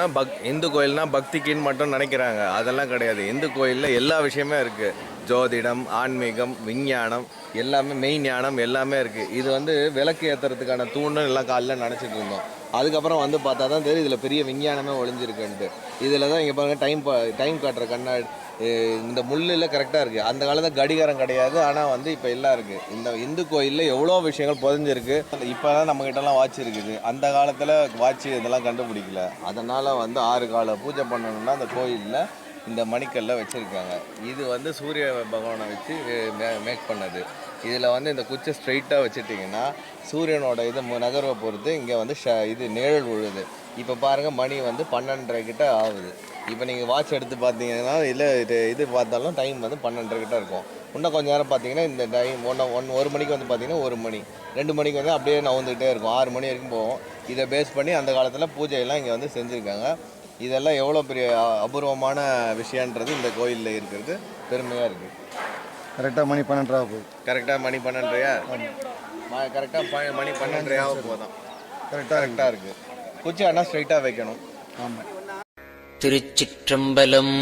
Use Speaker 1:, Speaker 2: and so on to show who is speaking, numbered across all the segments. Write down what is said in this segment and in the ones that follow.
Speaker 1: கோயில்னா buck Hindu கோயில்னா பக்திக்குன்னு மட்டும் நினைக்கிறாங்க. அதெல்லாம் கிடையாது. இந்து கோயிலில் எல்லா விஷயமே இருக்குது ஜோதிடம் ஆன்மீகம் விஞ்ஞானம் எல்லாமே மெய் ஞானம் எல்லாமே இருக்குது இது வந்து விளக்கு ஏற்றுறதுக்கான தூண்னு எல்லாம் காலைல நினச்சிட்டு இருந்தோம். அதுக்கப்புறம் வந்து பார்த்தா தான் தெரியும் இதில் பெரிய விஞ்ஞானமே ஒளிஞ்சிருக்குன்ட்டு. இதில் தான் இங்கே பாருங்கள் டைம் டைம் காட்டுற கண்ணாடி இந்த முள்ளில் கரெக்டாக இருக்குது அந்த காலத்தில் கடிகாரம் கிடையாது ஆனால் வந்து இப்போ எல்லாம் இருக்குது இந்த இந்து கோயிலில் எவ்வளோ விஷயங்கள் புதஞ்சிருக்கு. இப்போ தான் நம்மக்கிட்டலாம் வாட்ச் இருக்குது. அந்த காலத்தில் வாட்ச் இதெல்லாம் கண்டுபிடிக்கல. அதனால் வந்து ஆறு கால பூஜை பண்ணணும்னா அந்த கோயிலில் இந்த மணிக்கல்ல வச்சுருக்காங்க. இது வந்து சூரிய பகவானை வச்சு மேக் பண்ணது. இதில் வந்து இந்த குச்சை ஸ்ட்ரைட்டாக வச்சுட்டிங்கன்னா சூரியனோட இது மு- நகர்வை பொறுத்து இங்கே வந்து ஷ இது நிழல் விழுது இப்போ பாருங்கள் மணி வந்து பன்னெண்டரை கிட்ட ஆகுது. இப்போ நீங்கள் வாட்ச் எடுத்து பார்த்தீங்கன்னா இல்லை இது இது பார்த்தாலும் டைம் வந்து பன்னெண்டரை கிட்ட இருக்கும். இன்னும் கொஞ்சம் நேரம் பார்த்தீங்கன்னா இந்த டைம் ஒன்று ஒன் ஒரு மணிக்கு வந்து பார்த்தீங்கன்னா ஒரு மணி. ரெண்டு மணிக்கு வந்து அப்படியே நவுந்துகிட்டே இருக்கும். ஆறு மணி வரைக்கும் போகும். இதை பேஸ் பண்ணி அந்த காலத்தில் பூஜையெல்லாம் இங்கே வந்து செஞ்சுருக்காங்க. இதெல்லாம் எவ்வளோ பெரிய அபூர்வமான விஷயன்றது இந்த கோயிலில் இருக்கிறது பெருமையாக இருக்குது
Speaker 2: கரெக்டாக மணி பன்னெண்டரா போகுது
Speaker 1: கரெக்டாக மணி பன்னெண்டரையா? கரெக்டாக மணி பன்னெண்டரையாக போதும். கரெக்டாக கரெக்டாக இருக்குது குச்சி ஆனால் ஸ்ட்ரைட்டாக வைக்கணும்.
Speaker 2: ஆமாம்
Speaker 3: திருச்சிற்றம்பலம்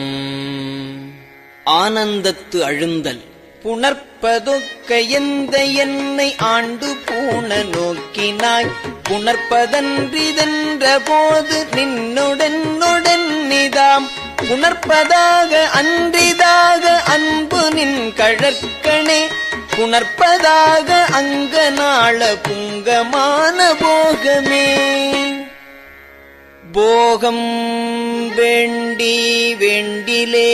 Speaker 3: ஆனந்தத்து அழுந்தல் புணர்ப்பதொக்க எந்த என்னை ஆண்டு பூண நோக்கினாய்? புணர்ப்பதன்றிதென்ற போது நின்னுடனுடன் நிதாம் உணர்ப்பதாக அன்றிதாக அன்பு நின் கழற்கணே. உணர்ப்பதாக அங்க நாள புங்கமான போகமே. போகம் வேண்டி வேண்டிலே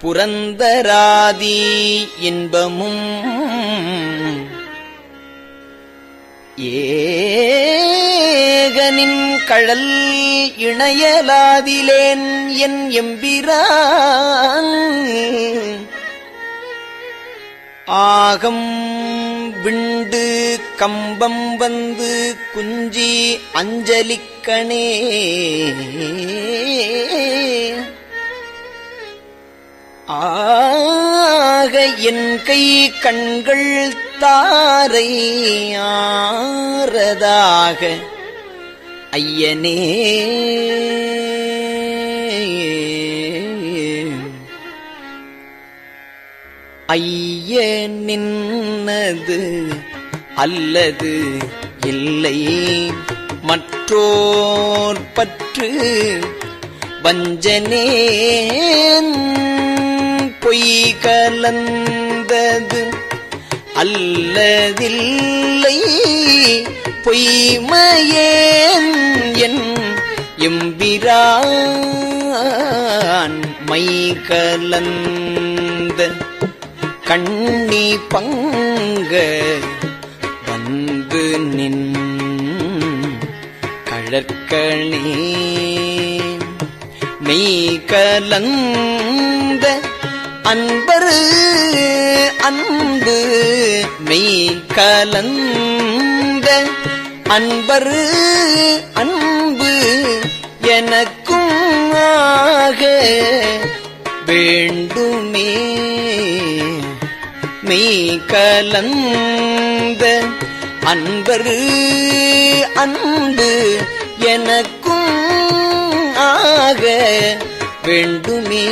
Speaker 3: புரந்தராதி இன்பமும் ஏ ஏகனின் கழல் இணையலாதிலேன் என் எம்பிரான். ஆகம் விண்டு கம்பம் வந்து குஞ்சி அஞ்சலிக்கணே. ஆக என் கை கண்கள் தாரை ஆரதாக ஐயனே. ஐய நின்னது அல்லது இல்லை. மற்றோர் பற்று வஞ்சனேன். பொய் கலந்தது அல்லதில்லை. பொய்மையேன் என் எம்பிரான் மை கலந்த கண்ணி பங்க வந்து நின் கழற்கணே. மெய் கலந்த அன்பரு அன்பு மெய் கலந்த அன்பரு அன்பு எனக்கும் ஆக வேண்டுமே. மெய் கலந்த அன்பரு அன்பு எனக்கும் ஆக வேண்டுமே.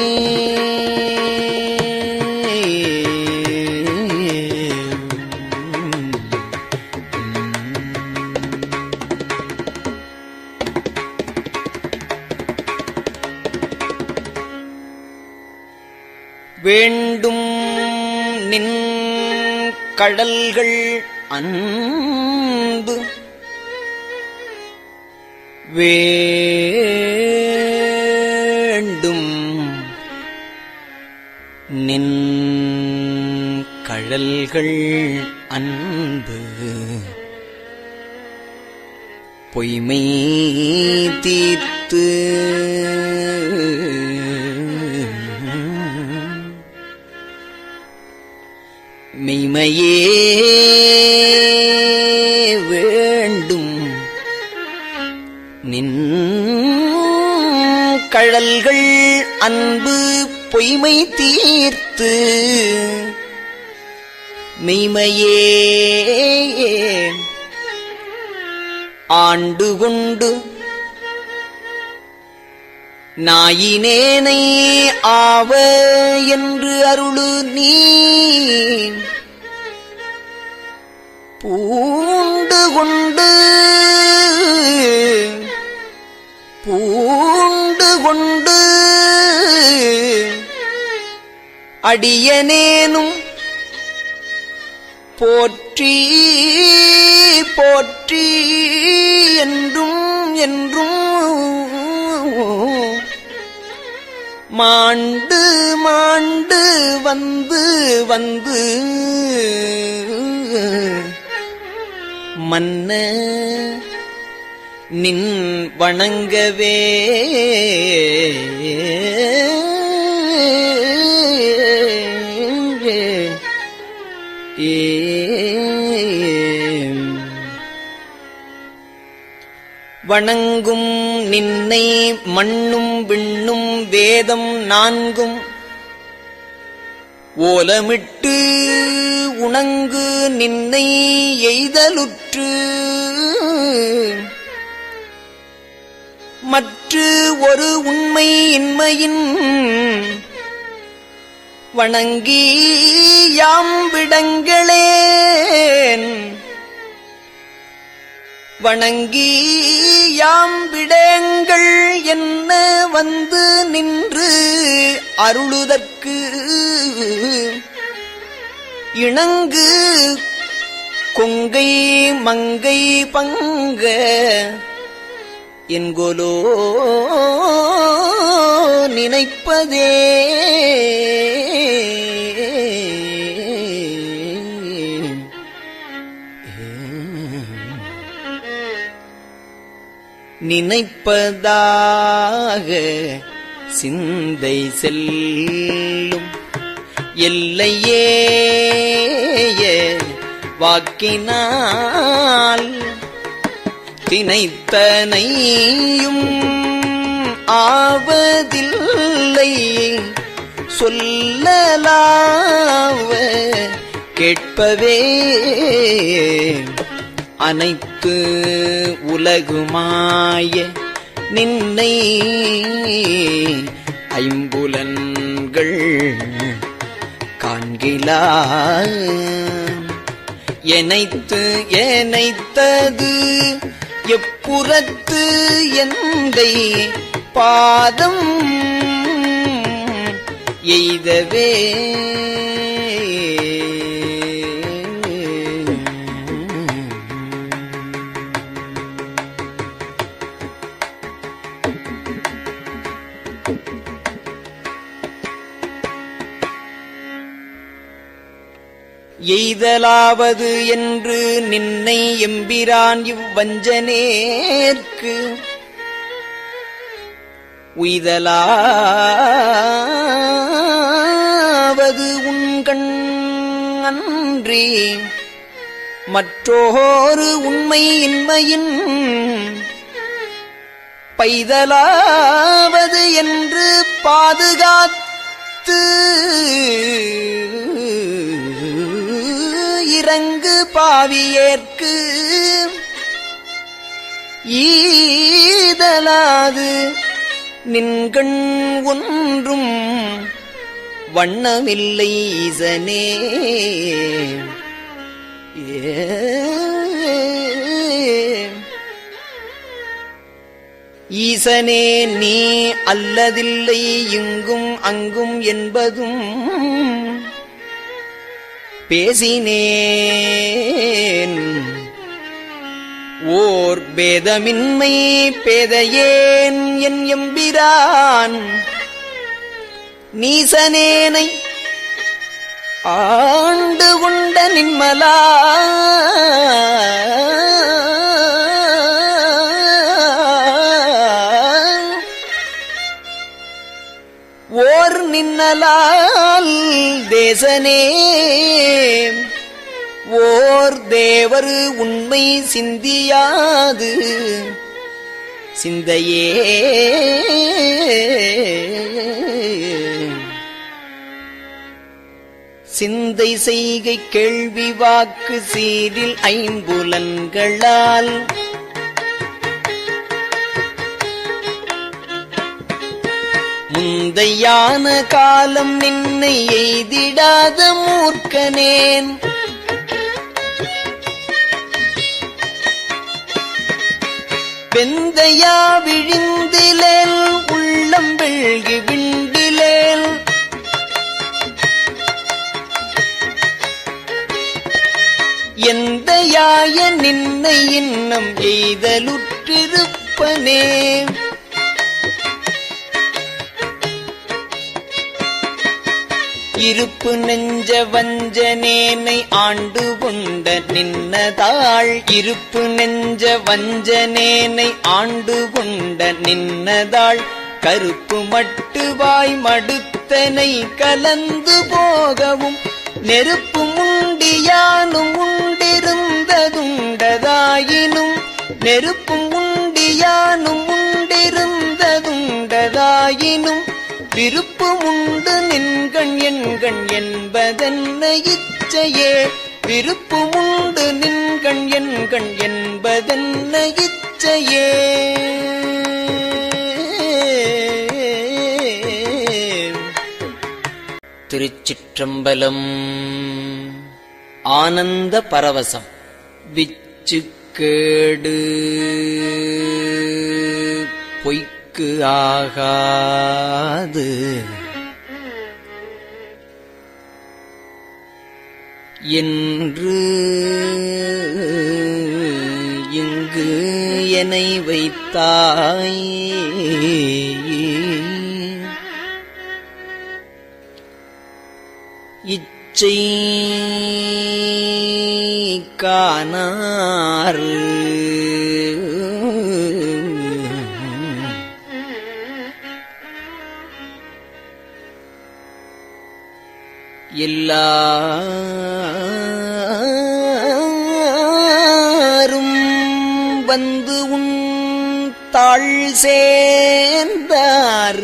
Speaker 3: வேண்டும் நின் கடல்கள் அன்பு. வேண்டும் நின் கடல்கள் அன்பு. பொய்மை தீர்த்து மெய்மையே வேண்டும். நின் கழல்கள் அன்பு பொய்மை தீர்த்து மெய்மையே ஆண்டு கொண்டு நாயினேனை ஆவ என்று அருளு நீ. பூண்டு கொண்டு பூண்டு கொண்டு அடியனேனும் போற்றி போற்றி என்றும் என்றும் மாண்டு மாண்டு வந்து வந்து மன்ன நின் வணங்கவே. வணங்கும் நின்னை மண்ணும் விண்ணும் வேதம் நான்கும். ஓலமிட்டு உணங்கு நின்னை எய்தலுற்று. மற்று ஒரு உண்மை இன்மையின் வணங்கி யாம் விடங்களேன். வணங்கி யாம் விடங்கள் என்ன வந்து நின்று அருளுதற்கு. இணங்கு கொங்கை மங்கை பங்க என்கொலோ நினைப்பதே. நினைப்பதாக சிந்தை செல்லும் எல்லையே. வாக்கினால் தினைத்தனையும் ஆவதில்லை. சொல்லலாவ கேட்பவே அனைத்து உலகுமாய நின்னை ஐம்புலன்கள் காண்கிலா. எனைத்து ஏனைத்தது எப்புறத்து எந்தை பாதம் எய்தவே. இதலாவது என்று நின்னை எம்பிரான் இவ்வஞ்சனேற்கு. உய்தலாவது உண்கண் அன்றி மற்றோரு உண்மை இன்மையின் பைதலாவது என்று பாதுகாத்து பாவியேற்கு ஈதலாது. நின்கண் ஒன்றும் வண்ணமில்லை ஈசனே. ஏ. ஈசனே நீ அல்லதில்லை இங்கும் அங்கும் என்பதும் பேசினேன். ஓர் பேதமின்மை பேதையேன் என் எம்பிரான். நீசனேனை ஆண்டு கொண்ட நின்மலா. ஓர் நின்னலால் தேசனே ஓர் தேவர் உண்மை சிந்தியாது. சிந்தையே சிந்தை செய்கை கேள்வி வாக்கு சீரில் ஐம்புலன்களால் முந்தையான காலம் நின்னை எய்திடாத மூர்க்கனேன். வெந்தையா விழிந்திலேல் உள்ளம் வெள்கி விண்டிலேல் எந்த யாய நின்னை இன்னம் எய்தலுற்றிருப்பனே. இருப்பு நெஞ்ச வஞ்சனேனை ஆண்டு கொண்ட நின்னதாள். இருப்பு நெஞ்ச வஞ்சனேனை ஆண்டு கொண்ட நின்னதாள். கருப்பு மட்டுவாய் மடுத்தனை கலந்து போகவும் நெருப்பு முண்டியானும் உண்டிருந்ததுண்டதாயினும் நெருப்பும் உண்டியானும் உண்டிருந்ததுண்டதாயினும் விருப்பு உண்டு நின்கண் எண்கண் என்பதென்ன இச்சையே? விருப்பு உண்டு நின்கண் எண்கண் என்பதென்ன இச்சையே? திருச்சிற்றம்பலம். ஆனந்த பரவசம். விச்சு கேடு பொய்க்கு ஆகாது. என்று இங்கு என்னை வைத்தாய். இச்சை காணாறு எல்லாரும் வந்து உன் தாழ் சேர்ந்தார்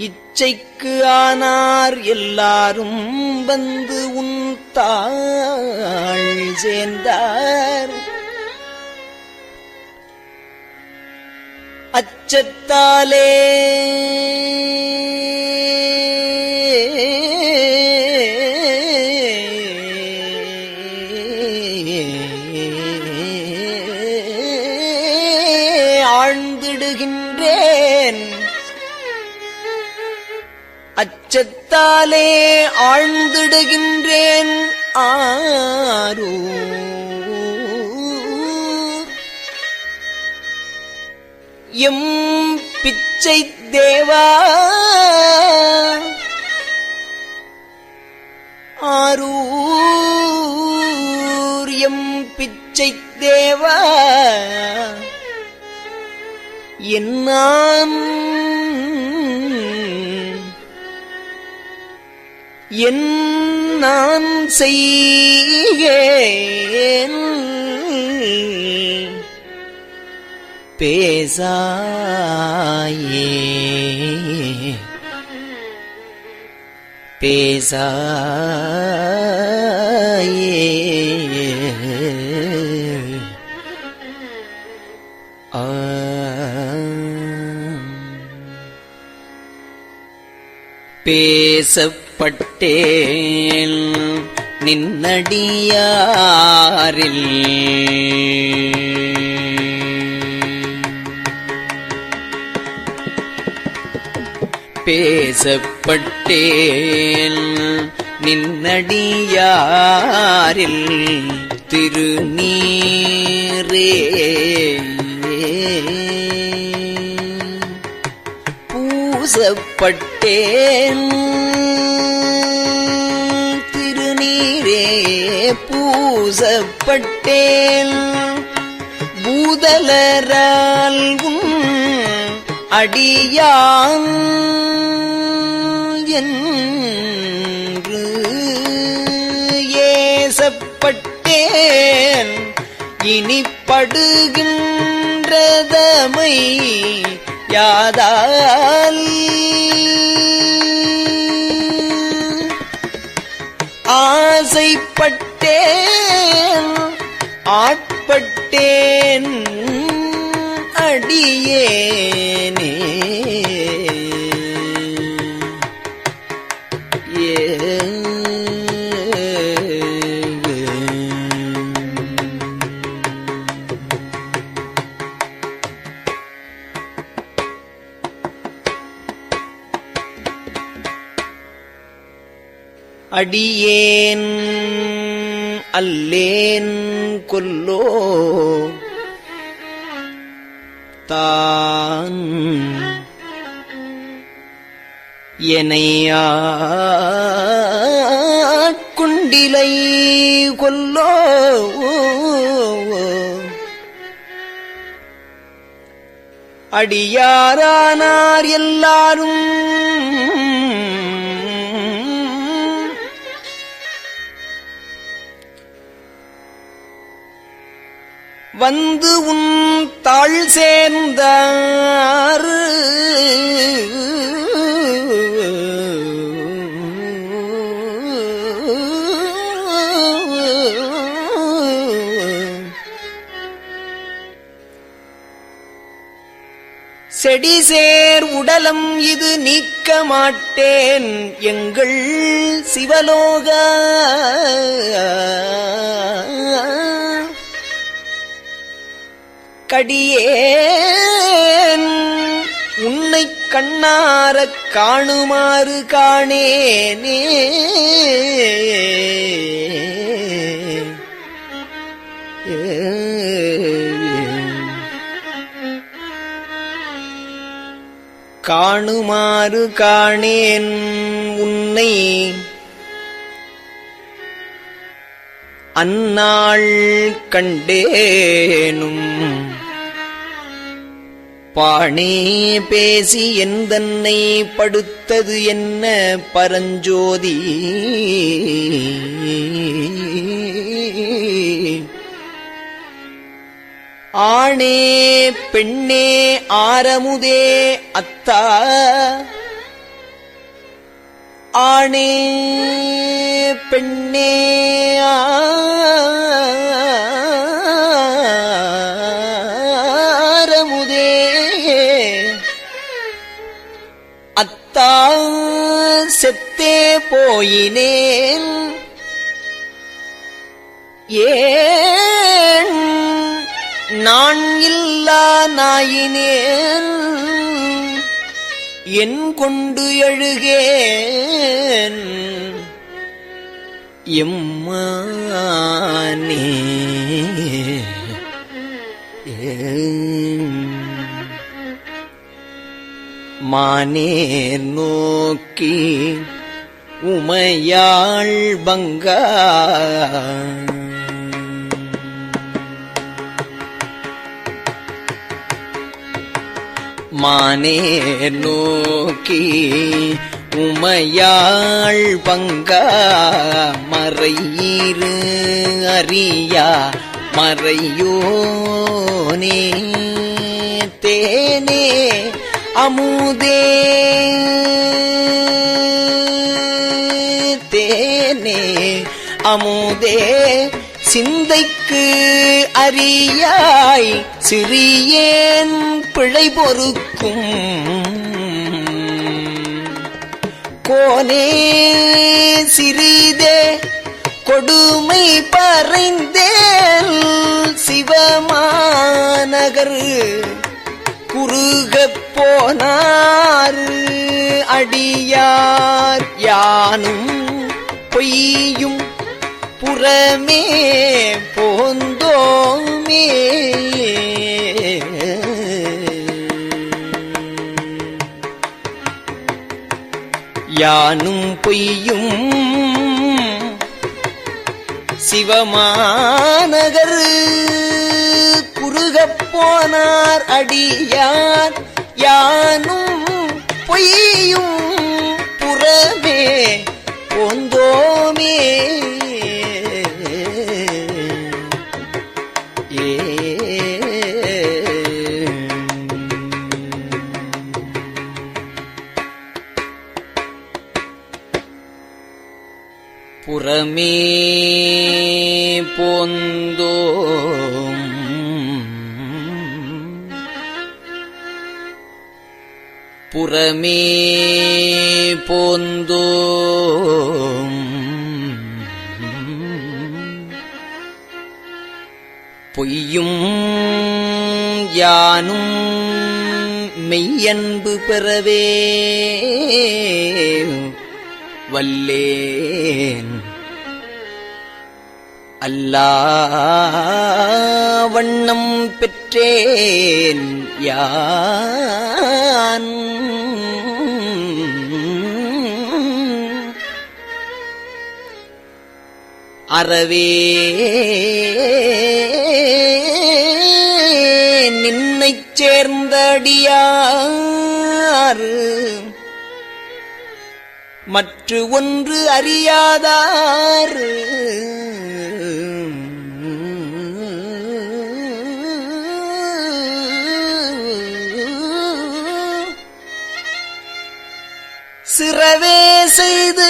Speaker 3: இச்சைக்கு ஆனார் எல்லாரும் வந்து உன் தாழ் சேர்ந்தார் அச்சத்தாலே. ஆழ்ந்திடுகின்றேன். அச்சத்தாலே ஆழ்ந்திடுகின்றேன். ஆரூ எம் பிச்சை தேவா. ஆரூர் எம் பிச்சை தேவா. என்னான் என் நான் செய்கேன் பேசாயே. பேசாயே. பேசப்பட்டேன் நின்னடியாரில். பேசப்பட்டேன். நின்னடியாரில் திருநீரே. பூசப்பட்டேன். திருநீரே பூசப்பட்டேன். பூதலரால் அடியான் என்று ஏசப்பட்டேன். இனிப்படுகின்றதமை யாதால்? ஆசைப்பட்டேன் ஆட்பட்டேன். அடியேனே அடியேன் அல்லேன் கொல்லோ. தான் குண்டிலை கொல்லோ. அடியாரானார் எல்லாரும் வந்து உன் தாழ் சேர்ந்த செடி சேர் உடலம் இது நீக்க மாட்டேன் எங்கள் சிவலோக கடியேன். உன்னை கண்ணாரக் காணுமாறு காணேனே. காணுமாறு காணேன் உன்னை. அந்நாள் கண்டேனும். பாணே பேசி என் தன்னை படுத்தது என்ன பரஞ்சோதி? ஆணே பெண்ணே ஆரமுதே அத்தா. ஆணே பெண்ணே ஆ. அத்தா செத்தே போயினேன். ஏன் நான் இல்லா நாயினேன்? என் கொண்டு எழுகேன். எம்மானே. ஏன் மானேர் நோக்கி உமையாள் பங்கா. மானே நோக்கி உமையாள் பங்கா. மறையீரு அறியா மறையோனே தேனே. அமுதே. தேனே அமுதே. சிந்தைக்கு அறியாய் சிறியேன் பிழை பொறுக்கும். கோனே சிறிதே கொடுமை பறைந்தேல் சிவமாநகர் குறுகப் போனார் அடியார் யானும் பொய்யும் புறமே போந்தோமே. யானும் பொய்யும் சிவமாநகர் குறுகப் போனார் அடியார் யானும் பொய்யும் புறமே பொந்தோமே. புறமே பொந்தோ புறமே போந்தோ பொய்யும் யானும் மெய்யன்பு பெறவே வல்லேன் அல்லா வண்ணம் பெற்றேன் யான் அறவே நின்னை சேர்ந்தடியாறு. மற்ற ஒன்று அறியாதாறு. சிறவே செய்து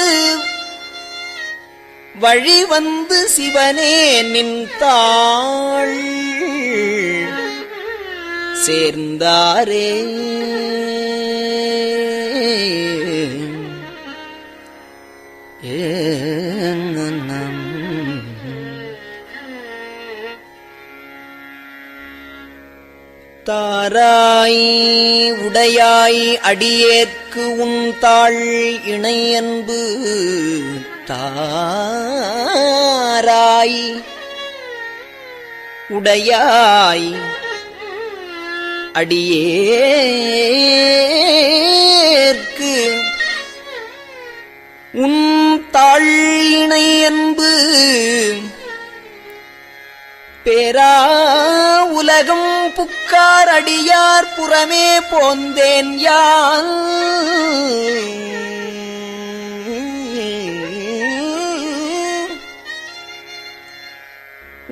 Speaker 3: வழி வந்து சிவனே நின்றாள் சேர்ந்தாரே. தாராய் உடையாய் அடியேற்கு உன் தாள் இணையன்பு. தாராய் உடையாய் அடியேற்கு. உன் தாழினை அன்பு பேரா உலகம் புக்கார் அடியார் புறமே போந்தேன் யான்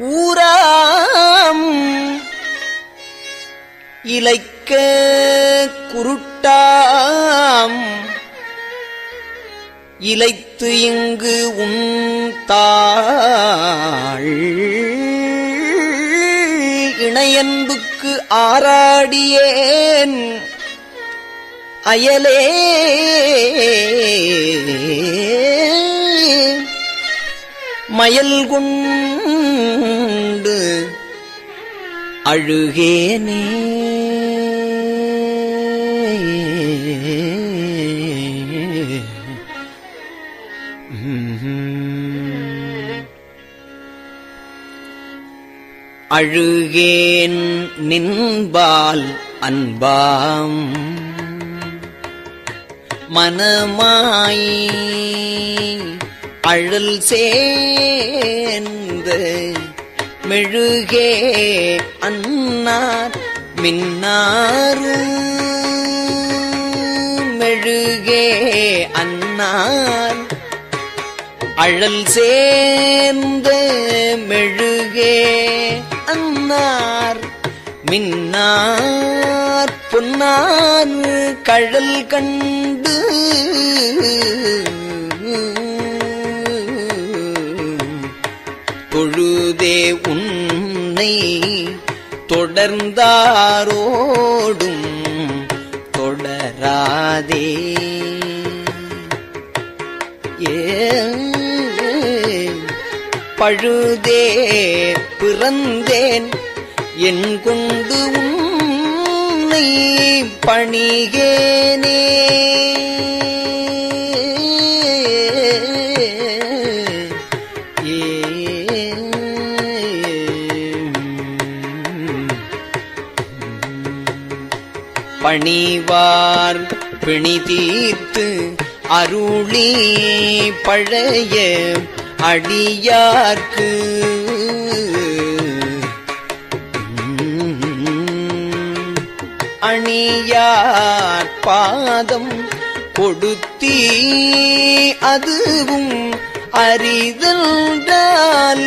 Speaker 3: ஊராம். இலைக்க குருட்டாம். இலைத்து இங்கு உந்தாள் இணையன்புக்கு ஆராடியேன். அயலே. மயல்குண் கொண்டு அழுகேனே. அழுகேன் நின்பால் அன்பாம். மனமாய் அழல் சேன் சேர்ந்து மெழுகே அன்னார் மின்னாறு. மெழுகே அன்னார் அழல் சேர்ந்த மெழுகே அன்னார் மின்னார். பொன்னார் கழல் கண்டு தொழுதே உன்னை தொடர்ந்தாரோடும் தொடராதே. ஏ பழுதே பிறந்தேன் என் கொண்டு உன்னை பணிகேனே. பணிவார் பிணி தீர்த்து அருளி பழைய அடியார்க்கு. அணியார் பாதம் கொடுத்தீ அதுவும் அறிதல்டால்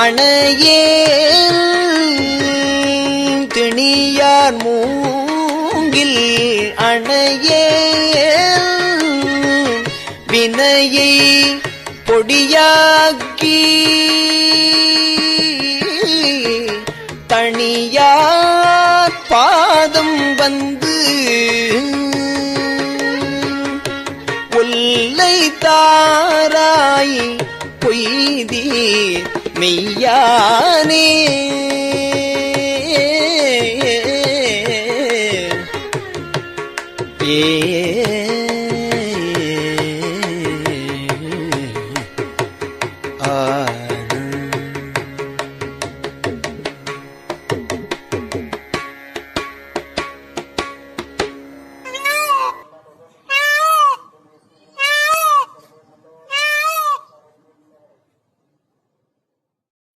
Speaker 3: அணையேல் திணியார் மூங்கில் அணையேல் வினையை பொடியாக்கி தனியார் பாதம் வந்து ஒல்லை தாராய் பொய்தி மெய்யானே.